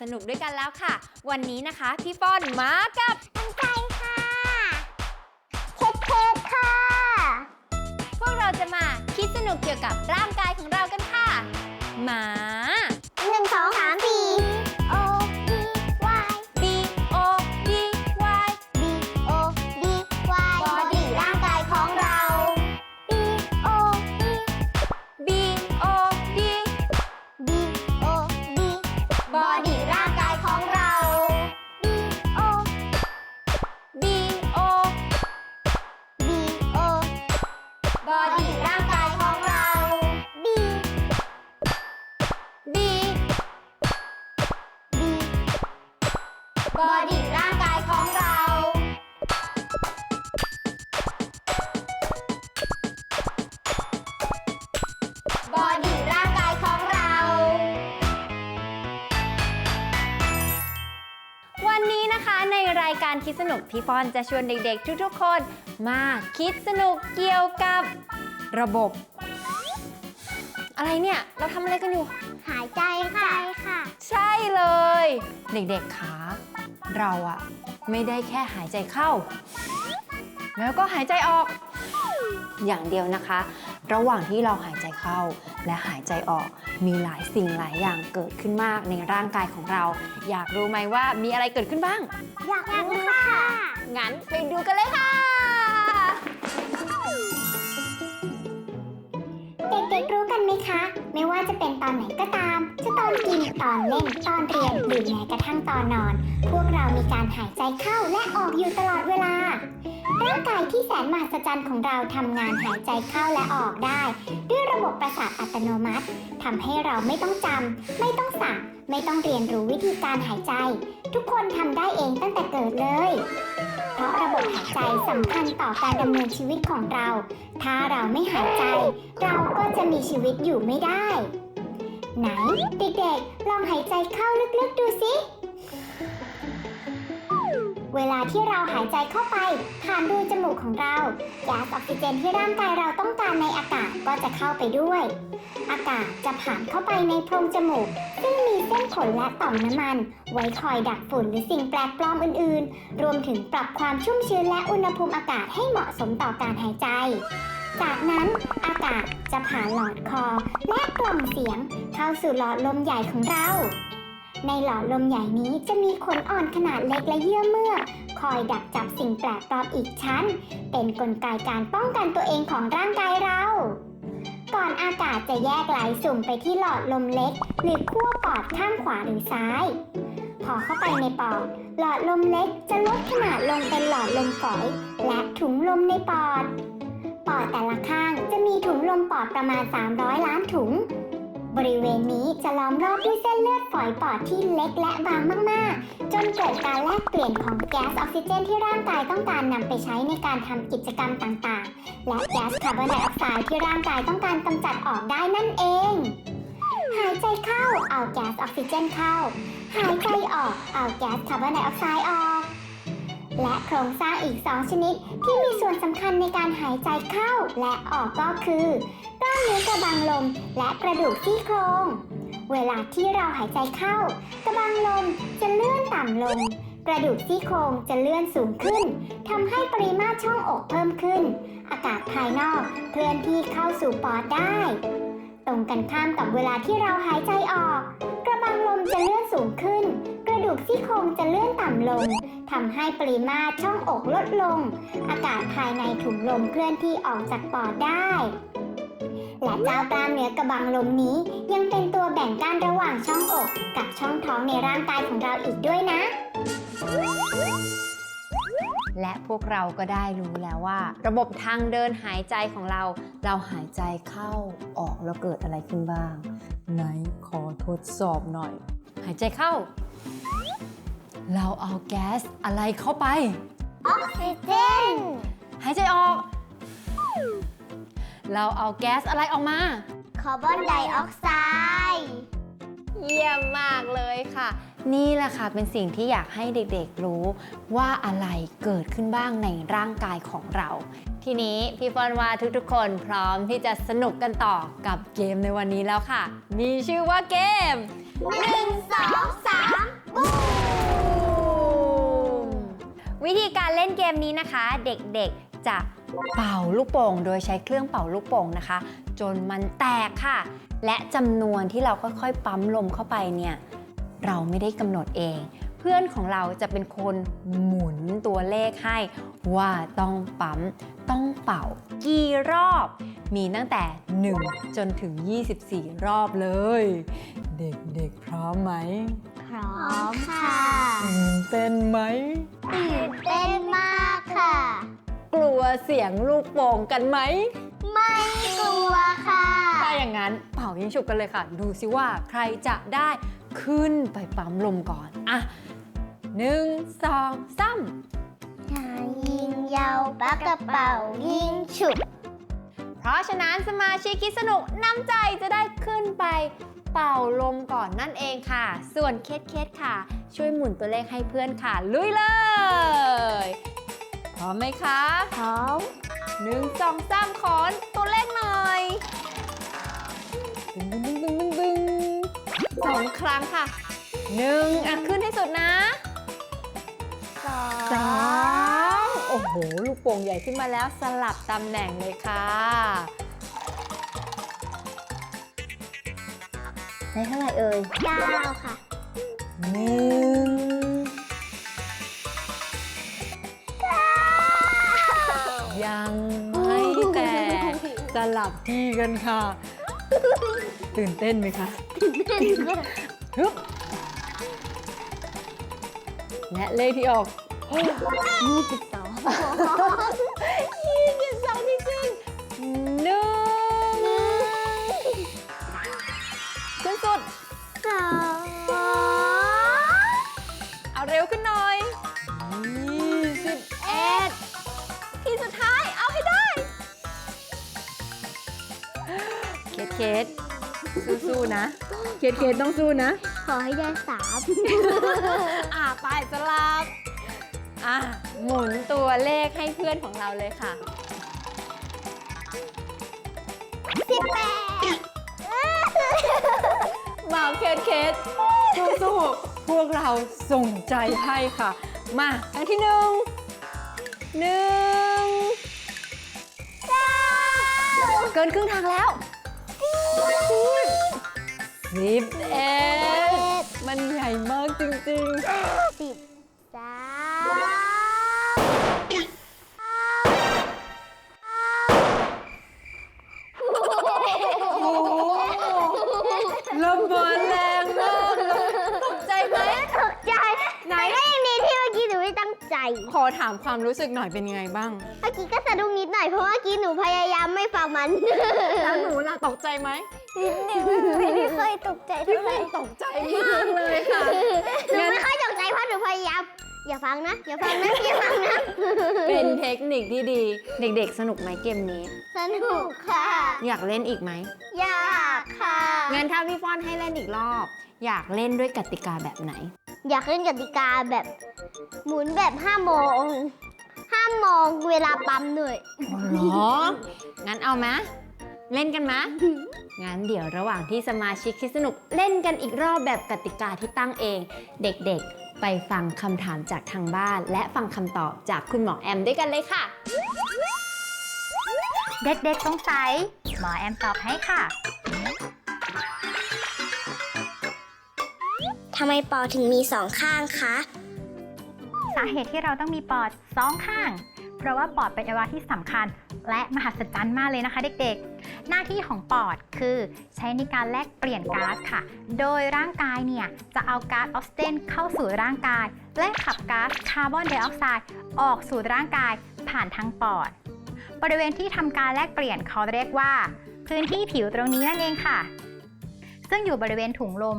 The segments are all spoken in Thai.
สนุกมาสนุกด้วยกันแล้วค่ะ วันนี้นะคะพี่ฟอนมากับกันไกค่ะเทเทค่ะ พวกเราจะมาคิดสนุกเกี่ยวกับร่างกายของเรากันค่ะหมา พี่ฟอนจะชวนเด็กๆ ทุกๆ คน มาคิดสนุกเกี่ยวกับระบบ อะไรเนี่ย เราทำอะไรกันอยู่ หายใจค่ะค่ะ ใช่เลย เด็กๆคะเราอะไม่ได้แค่หายใจเข้า แล้วก็หายใจออก อย่างเดียวนะคะ ระหว่างที่เราหายใจเข้าและหายใจออก มีหลายสิ่งหลายอย่างเกิดขึ้นมากในร่างกายของเรา อยากรู้ไหมว่ามีอะไรเกิดขึ้นบ้าง อยากรู้ค่ะ งั้นไปดูกันเลยค่ะเด็กๆรู้กันไหมคะ ไม่ว่าจะเป็นตอนไหนก็ตาม จะตอนกิน ตอนเล่น ตอนเรียนหรือแม้กระทั่งตอนนอน พวกเรามีการหายใจเข้าและออกอยู่ตลอดเวลา ร่างกายที่แสนมหัศจรรย์ของเราทำงานหายใจเข้าและออกได้ ด้วยระบบประสาทอัตโนมัติทำให้เราไม่ต้องจำไม่ต้องสั่งไม่ต้องเรียนรู้วิธีการหายใจ ทุกคนทำได้เองตั้งแต่เกิดเลย เพราะระบบหายใจสำคัญต่อการดำเนินชีวิตของเรา ถ้าเราไม่หายใจ เราก็จะมีชีวิตอยู่ไม่ได้ ไหนเด็กๆลองหายใจเข้าลึกๆดูสิ เวลาที่เราหายใจเข้าไปผ่านรูจมูกของเราก๊าซออกซิเจนที่ร่างกายเราต้องการในอากาศก็จะเข้าไปด้วย อากาศจะผ่านเข้าไปในโพรงจมูก ซึ่งมีเส้นขนและต่อมน้ำมัน ไว้คอยดักฝุ่นหรือสิ่งแปลกปลอมอื่นๆ รวมถึงปรับความชุ่มชื้นและอุณหภูมิอากาศให้เหมาะสมต่อการหายใจ จากนั้นอากาศจะผ่านหลอดคอและกล่องเสียงเข้าสู่หลอดลมใหญ่ของเรา ในหลอดลมใหญ่นี้จะมีขนอ่อนขนาดเล็กและเยื่อเมือกคอยดักจับสิ่งแปลกปลอมอีกชั้น เป็นกลไกการป้องกันตัวเองของร่างกายเรา ก่อนอากาศจะแยกไหลสุ่มไปที่หลอดลมเล็ก หรือขั้วปอดข้างขวาหรือซ้าย พอเข้าไปในปอด หลอดลมเล็กจะลดขนาดลงเป็นหลอดลมฝอย และถุงลมในปอด ปอดแต่ละข้างจะมีถุงลมปอดประมาณ 300 ล้านถุง บริเวณนี้จะล้อมรอบด้วยเส้นเลือดฝอยปอดที่เล็กและบางมาก ๆ จนเกิดการแลกเปลี่ยนของแก๊สออกซิเจนที่ร่างกายต้องการนำไปใช้ในการทำกิจกรรมต่าง ๆ และแก๊สคาร์บอนไดออกไซด์ที่ร่างกายต้องการกำจัดออกได้นั่นเอง หายใจเข้าเอาแก๊สออกซิเจนเข้า หายใจออกเอาแก๊สคาร์บอนไดออกไซด์ออกและโครงสร้างอีก 2 ชนิดที่มีส่วนสำคัญในการหายใจเข้าและออกก็คือกล้ามเนื้อกระบังลมและกระดูกซี่โครง เวลาที่เราหายใจเข้า กระบังลมจะเลื่อนต่ำลง กระดูกซี่โครงจะเลื่อนสูงขึ้นทำให้ปริมาตรช่องอกเพิ่มขึ้น อากาศภายนอกเคลื่อนที่เข้าสู่ปอดได้ ตรงกันข้ามกับเวลาที่เราหายใจออก กระบังลมจะเลื่อนสูงขึ้น กระดูกซี่โครงจะเลื่อนต่ำลงทำให้ปริมาตรช่องอกลดลง อากาศภายในถุงลมเคลื่อนที่ออกจากปอดได้ และเจ้ากล้ามเนื้อกระบังลมนี้ ยังเป็นตัวแบ่งกั้นระหว่างช่องอก กับช่องท้องในร่างกายของเราอีกด้วยนะ และพวกเราก็ได้รู้แล้วว่า ระบบทางเดินหายใจของเรา เราหายใจเข้าออกแล้วเกิดอะไรขึ้นบ้าง ไหนขอทดสอบหน่อย หายใจเข้า เราเอาแก๊สอะไรเข้าไป ออกซิเจน หายใจออก เราเอาแก๊สอะไรออกมา คาร์บอนไดออกไซด์ เยี่ยมมากเลยค่ะ นี่แหละค่ะเป็นสิ่งที่อยากให้เด็กๆรู้ว่าอะไรเกิดขึ้นบ้างในร่างกายของเรา ทีนี้พี่ฟอนว่าทุกๆ คนพร้อมที่จะสนุกกันต่อกับเกมในวันนี้แล้วค่ะ มีชื่อว่าเกม หนึ่งสองสามบูม วิธีการเล่นเกมนี้นะคะ เด็กๆจะ เป่าลูกโป่งโดยใช้เครื่องเป่าลูกโป่งนะคะ จนมันแตกค่ะ และจำนวนที่เราค่อยๆ ปั๊มลมเข้าไปเนี่ยเราไม่ได้กำหนดเอง เพื่อนของเราจะเป็นคนหมุนตัวเลขให้ ว่าต้องปั๊มต้องเป่ากี่รอบ มีตั้งแต่ 1 จนถึง 24 รอบเลย เด็กๆพร้อมไหมพร้อมค่ะตื่นเต้นไหมตื่นเต้นมากค่ะ กลัวเสียงลูกโป่งกันไหม ไม่กลัวค่ะ ถ้าอย่างนั้นเป่ายิงฉุบกันเลยค่ะ ดูสิว่าใครจะได้ขึ้นไปปั๊มลมก่อน อะหนึ่งสองสามยิงยาวปากกระเป๋ายิงฉุบ เพราะฉะนั้นสมาชิกคิดสนุกน้ำใจจะได้ขึ้นไปเป่าลมก่อนนั่นเองค่ะ ส่วนเคสเคสค่ะ ช่วยหมุนตัวเลขให้เพื่อนค่ะ ลุยเลย พร้อมไหมคะพร้อมหนึ่งสองสามขอตัวเลขหน่อยดึงดึงดึงดึงดึงสองครั้งค่ะหนึ่งอะขึ้นให้สุดนะสอสองโอ้โห ลูกโป่งใหญ่ขึ้นมาแล้วสลับตำแหน่งเลยค่ะได้เท่าไหร่เอ่ยเก้าค่ะหนึ่ง ยังไม่แต่สลับที่กันค่ะ ตื่นเต้นไหมคะฮึบและเลขที่ออก ยี่สิบสอง นะ เคสเคสต้องสู้นะ ขอให้ได้สามอ่าไปสลับ อะหมุนตัวเลขให้เพื่อนของเราเลยค่ะ สิบแปดมาเคสเคสสู้ๆพวกเราส่งใจให้ค่ะ มาครั้งที่หนึ่งหนึ่งเกินครึ่งทางแล้ว สิบเอ็ดมันใหญ่มากจริงสิบสามๆ โอ้โหระเบิดแรงมากเลยตกใจไหม ตกใจไหน แต่ก็ยังดีที่เมื่อกี้หนูไม่ตั้งใจ ขอถามความรู้สึกหน่อยเป็นยังไงบ้าง เมื่อกี้ก็สะดุ้งนิดหน่อยเพราะว่าเมื่อกี้หนูพยายามไม่ฟังมัน แล้วหนูล่ะตกใจไหม ไม่ได้เคยตกใจพี่เท่าไหฟิร่นตกใจมากเลยค่ะหนูไม่ค่อยตกใจเพราะหนูพยายามอย่าฟังนะ อย่าฟังนะ อย่าฟังนะ เป็นเทคนิคที่ดี เด็กๆ สนุกไหมเกมนี้ สนุกค่ะ อยากเล่นอีกไหม อยากค่ะ งั้นถ้าพี่ฟอนให้เล่นอีกรอบ อยากเล่นด้วยกติกาแบบไหน อยากเล่นกติกาแบบหมุนแบบห้ามองห้ามมองเวลาปั๊มหน่อยหรอ งั้นเอาไหม เล่นกันไหมงั้นเดี๋ยวระหว่างที่สมาชิกคิดสนุกเล่นกันอีกรอบแบบกติกาที่ตั้งเอง เด็กๆ ไปฟังคำถามจากทางบ้าน และฟังคำตอบจากคุณหมอแอมด้วยกันเลยค่ะ เด็กๆสงสัย หมอแอมตอบให้ค่ะ ทำไมปอถึงมีสองข้างคะ สาเหตุที่เราต้องมีปอดสองข้าง เพราะว่าปอดเป็นอวัยวะที่สำคัญ และมหัศจรรย์มากเลยนะคะ เด็กๆ หน้าที่ของปอดคือใช้ในการแลกเปลี่ยนก๊าซค่ะ โดยร่างกายเนี่ยจะเอาก๊าซออกซิเจนเข้าสู่ร่างกาย และขับก๊าซคาร์บอนไดออกไซด์ออกสู่ร่างกายผ่านทางปอด บริเวณที่ทำการแลกเปลี่ยนเขาเรียกว่า พื้นที่ผิวตรงนี้นั่นเองค่ะ ซึ่งอยู่บริเวณถุงลม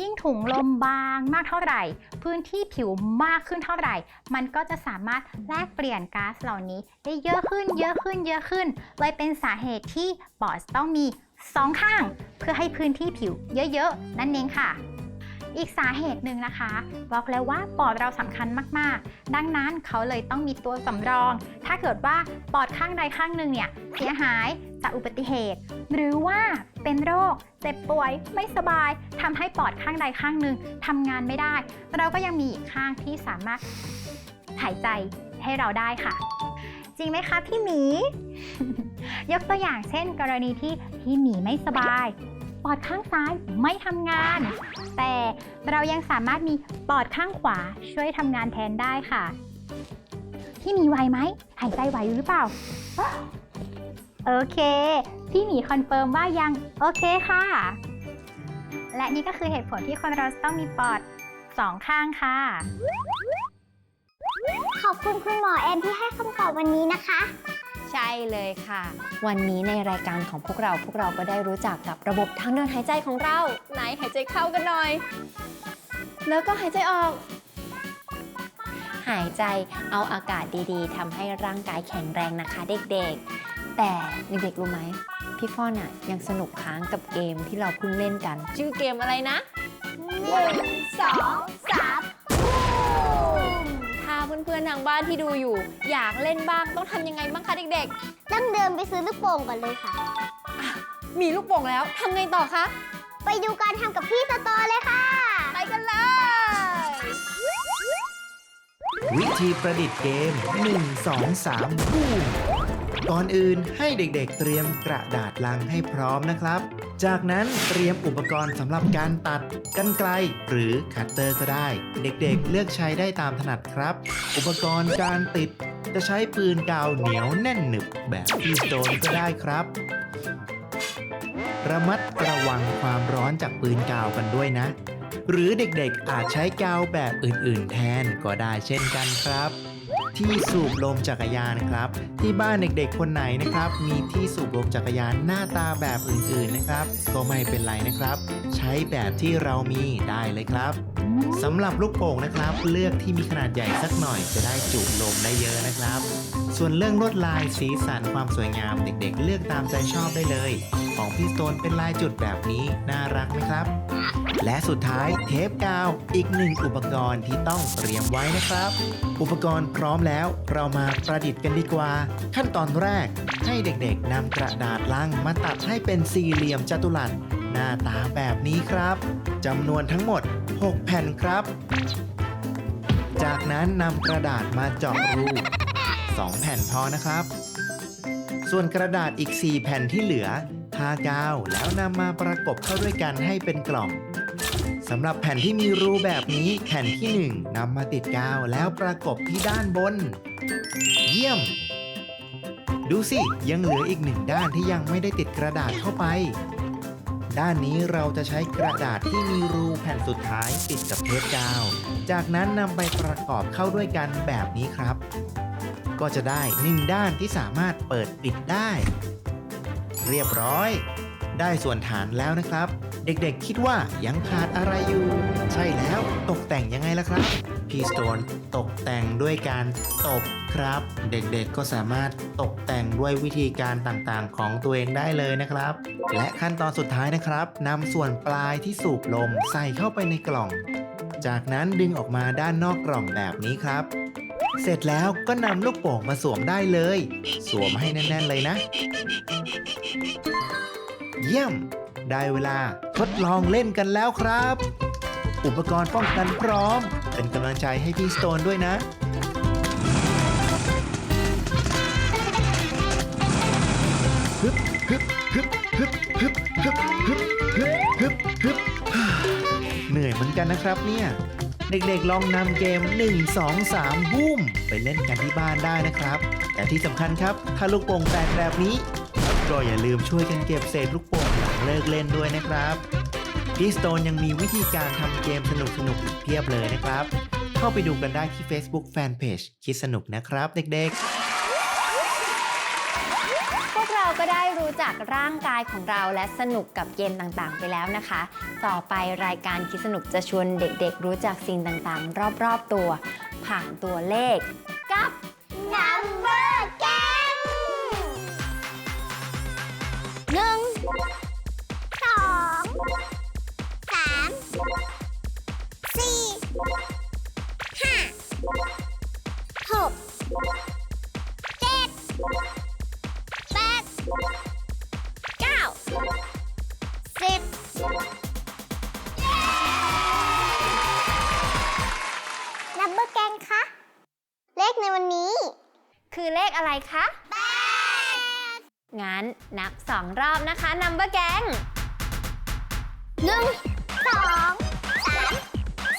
ยิ่งถุงลมบางมากเท่าไหร่ พื้นที่ผิวมากขึ้นเท่าไหร่ มันก็จะสามารถแลกเปลี่ยนก๊าซเหล่านี้ได้เยอะขึ้น เยอะขึ้น เยอะขึ้น เลยเป็นสาเหตุที่ปอดต้องมีสองข้าง เพื่อให้พื้นที่ผิวเยอะๆ นั่นเองค่ะอีกสาเหตุหนึ่งนะคะ บอกแล้วว่าปอดเราสำคัญมากๆ ดังนั้นเขาเลยต้องมีตัวสำรอง ถ้าเกิดว่าปอดข้างใดข้างหนึ่งเนี่ยเสียหาย จากอุบัติเหตุ หรือว่าเป็นโรค เจ็บป่วยไม่สบายทำให้ปอดข้างใดข้างหนึ่งทำงานไม่ได้ เราก็ยังมีอีกข้างที่สามารถหายใจให้เราได้ค่ะ จริงไหมคะพี่หมี ยกตัวอย่างเช่น กรณีที่พี่หมีไม่สบายปอดข้างซ้ายไม่ทำงาน แต่เรายังสามารถมีปอดข้างขวาช่วยทำงานแทนได้ค่ะพี่หมีไวไหมหายใจไหวหรือเปล่า โอเค พี่หมีคอนเฟิร์มว่ายังโอเคค่ะ และนี่ก็คือเหตุผลที่คนเราจะต้องมีปอดสองข้างค่ะ ขอบคุณคุณหมอแอนที่ให้คำตอบวันนี้นะคะ ใช่เลยค่ะ วันนี้ในรายการของพวกเราพวกเราก็ได้รู้จักกับระบบทางเดินหายใจของเรา ไหนหายใจเข้ากันหน่อย แล้วก็หายใจออก หายใจเอาอากาศดีๆทำให้ร่างกายแข็งแรงนะคะเด็กๆ แต่เด็กๆรู้ไหมพี่ฟ้อนอะยังสนุกค้างกับเกมที่เราเพิ่งเล่นกัน ชื่อเกมอะไรนะหนึ่งสองสามถ้าเพื่อนๆทางบ้านที่ดูอยู่ อยากเล่นบ้างต้องทำยังไงบ้างคะเด็กต้องเดินไปซื้อลูกโป่งก่อนเลยค่ะ ๆ มีลูกโป่งแล้วทำไงต่อคะ ไปดูการทำกับพี่สตอเลยค่ะ ไปกันเลย วิธีประดิษฐ์เกม 1 2 3บูม ก่อนอื่นให้เด็กๆ เตรียมกระดาษลังให้พร้อมนะครับ จากนั้นเตรียมอุปกรณ์สำหรับการตัดกันไกลหรือคัตเตอร์ก็ได้ เด็กๆ เลือกใช้ได้ตามถนัดครับ อุปกรณ์การติดจะใช้ปืนกาวเหนียวแน่นหนึบแบบที่โดนก็ได้ครับ ระมัดระวังความร้อนจากปืนกาวกันด้วยนะ หรือเด็กๆอาจใช้กาวแบบอื่นๆ แทนก็ได้เช่นกันครับ ที่สูบลมจักรยานครับ ที่บ้านเด็กๆคนไหนนะครับ มีที่สูบลมจักรยานหน้าตาแบบอื่นๆนะครับ ก็ไม่เป็นไรนะครับ ใช้แบบที่เรามีได้เลยครับสำหรับลูกโป่งนะครับ เลือกที่มีขนาดใหญ่สักหน่อยจะได้จุลมได้เยอะนะครับ ส่วนเรื่องลวดลายสีสันความสวยงามเด็กๆ เลือกตามใจชอบได้เลยของพี่สโตนเป็นลายจุดแบบนี้น่ารักไหมครับ และสุดท้ายเทปกาวอีกหนึ่งอุปกรณ์ที่ต้องเตรียมไว้นะครับ อุปกรณ์พร้อมแล้วเรามาประดิษฐ์กันดีกว่า ขั้นตอนแรก ให้เด็กๆนำกระดาษลังมาตัดให้เป็นสี่เหลี่ยมจัตุรัสหน้าตาแบบนี้ครับจำนวนทั้งหมด 6 แผ่นครับ จากนั้นนำกระดาษมาเจาะรู2 แผ่นพอนะครับ ส่วนกระดาษอีก 4 แผ่นที่เหลือากาว แล้วนำมาประกบเข้าด้วยกันให้เป็นกล่องสำหรับแผ่นที่มีรูแบบนี้แผ่นที่1นำมาติดกาวแล้วประกบที่ด้านบน เยี่ยม ดูสิ ยังเหลืออีกหนึ่งด้านที่ยังไม่ได้ติดกระดาษเข้าไป ด้านนี้เราจะใช้กระดาษที่มีรูแผ่นสุดท้ายติดกับเทปกาว จากนั้นนำไปประกอบเข้าด้วยกันแบบนี้ครับ ก็จะได้หนึ่งด้านที่สามารถเปิดปิดได้ เรียบร้อย ได้ส่วนฐานแล้วนะครับ เด็กๆคิดว่ายังขาดอะไรอยู่ ใช่แล้วตกแต่งยังไงล่ะครับพี่สโตนตกแต่งด้วยการตบครับ เด็กๆก็สามารถตกแต่งด้วยวิธีการต่างๆ ของตัวเองได้เลยนะครับ และขั้นตอนสุดท้ายนะครับนำส่วนปลายที่สูบลมใส่เข้าไปในกล่อง จากนั้นดึงออกมาด้านนอกกล่องแบบนี้ครับ เสร็จแล้วก็นำลูกโป่งมาสวมได้เลย สวมให้แน่น ๆ เลยนะ เยี่ยม ได้เวลาทดลองเล่นกันแล้วครับ อุปกรณ์ป้องกันพร้อม เป็นกำลังใจให้พี่สโตนด้วยนะฮึบฮึบฮึบฮึบฮึบฮึบฮึบฮึบฮึบเหนื่อยเหมือนกันนะครับเนี่ย เด็กๆ ลองนำเกม 1 2 3บูมไปเล่นกันที่บ้านได้นะครับ แต่ที่สำคัญครับ ถ้าลูกโป่งแตกแบบนี้ ก็อย่าลืมช่วยกันเก็บเศษลูกโป่งหลังเลิกเล่นด้วยนะครับดิสโตนยังมีวิธีการทำเกมสนุกๆอีกเพียบเลยนะครับ เข้าไปดูกันได้ที่ Facebook Fanpage คิดสนุกนะครับเด็กๆ พวกเราก็ได้รู้จักร่างกายของเราและสนุกกับเกมต่างๆ ไปแล้วนะคะ ต่อไปรายการคิดสนุกจะชวนเด็กๆ รู้จักสิ่งต่างๆ รอบๆตัว ผ่านตัวเลขกับ อะไรคะแปดงั้นนับสองรอบนะคะ Number Gang หนึ่งสองสาม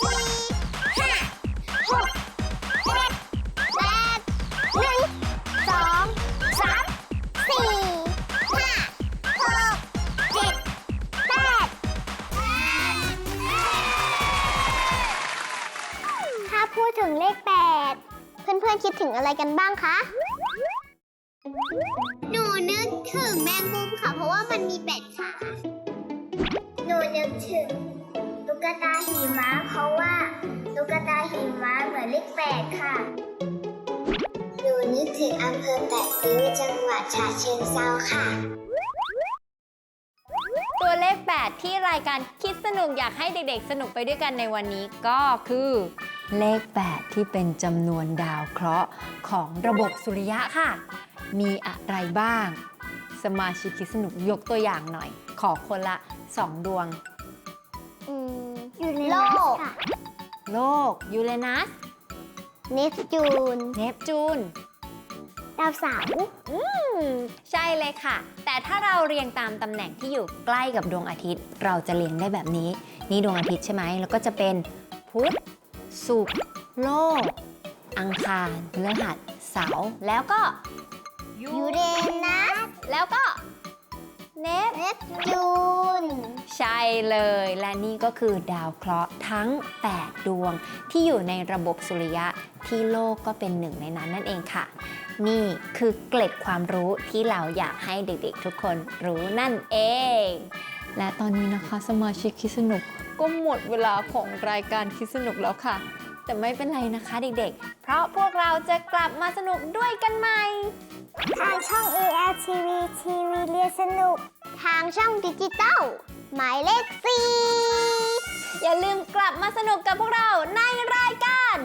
สี่ห้าหกเจ็ดแปดหนึ่งสองสามสี่ห้าหกเจ็ดแปดถ้าพูดถึงเลขแปดเพื่อนๆคิดถึงอะไรกันบ้างคะ หนูนึกถึงแมงมุมค่ะ เพราะว่ามันมีแปดขา หนูนึกถึงตุ๊กตาหิมะเพราะว่าตุ๊กตาหิมะเหมือนเลขแปดค่ะ หนูนึกถึงอำเภอแปดริ้วจังหวัดฉะเชิงเทราค่ะ ตัวเลข 8 ที่รายการคิดสนุกอยากให้เด็กๆ สนุกไปด้วยกันในวันนี้ก็คือ เลข 8 ที่เป็นจำนวนดาวเคราะห์ของระบบสุริยะค่ะ มีอะไรบ้าง สมาชิกคิดสนุกยกตัวอย่างหน่อย ขอคนละ 2 ดวง อืมอยู่ในโลกโลก ยูเรนัส เนปจูน เนปจูน ดาวเสาร์อืมใช่เลยค่ะ แต่ถ้าเราเรียงตามตำแหน่งที่อยู่ใกล้กับดวงอาทิตย์ เราจะเรียงได้แบบนี้ นี่ดวงอาทิตย์ใช่ไหม แล้วก็จะเป็นพุธ ศุกร์โลก อังคารพฤหัสเสาร์แล้วก็ยูเรนัสแล้วก็เนปเนปจูนใช่เลย และนี่ก็คือดาวเคราะห์ทั้ง 8 ดวง ที่อยู่ในระบบสุริยะที่โลกก็เป็นหนึ่งในนั้นนั่นเองค่ะ นี่คือเกล็ดความรู้ที่เราอยากให้เด็กๆทุกคนรู้นั่นเอง และตอนนี้นะคะสมาชิกคิดสนุก ก็หมดเวลาของรายการคิดสนุกแล้วค่ะ แต่ไม่เป็นไรนะคะเด็กๆ เพราะพวกเราจะกลับมาสนุกด้วยกันใหม่ทางช่อง ALTV ทีวีเรียนสนุก ทางช่องดิจิตอลหมายเลขสี่อย่าลืมกลับมาสนุกกับพวกเราในรายการ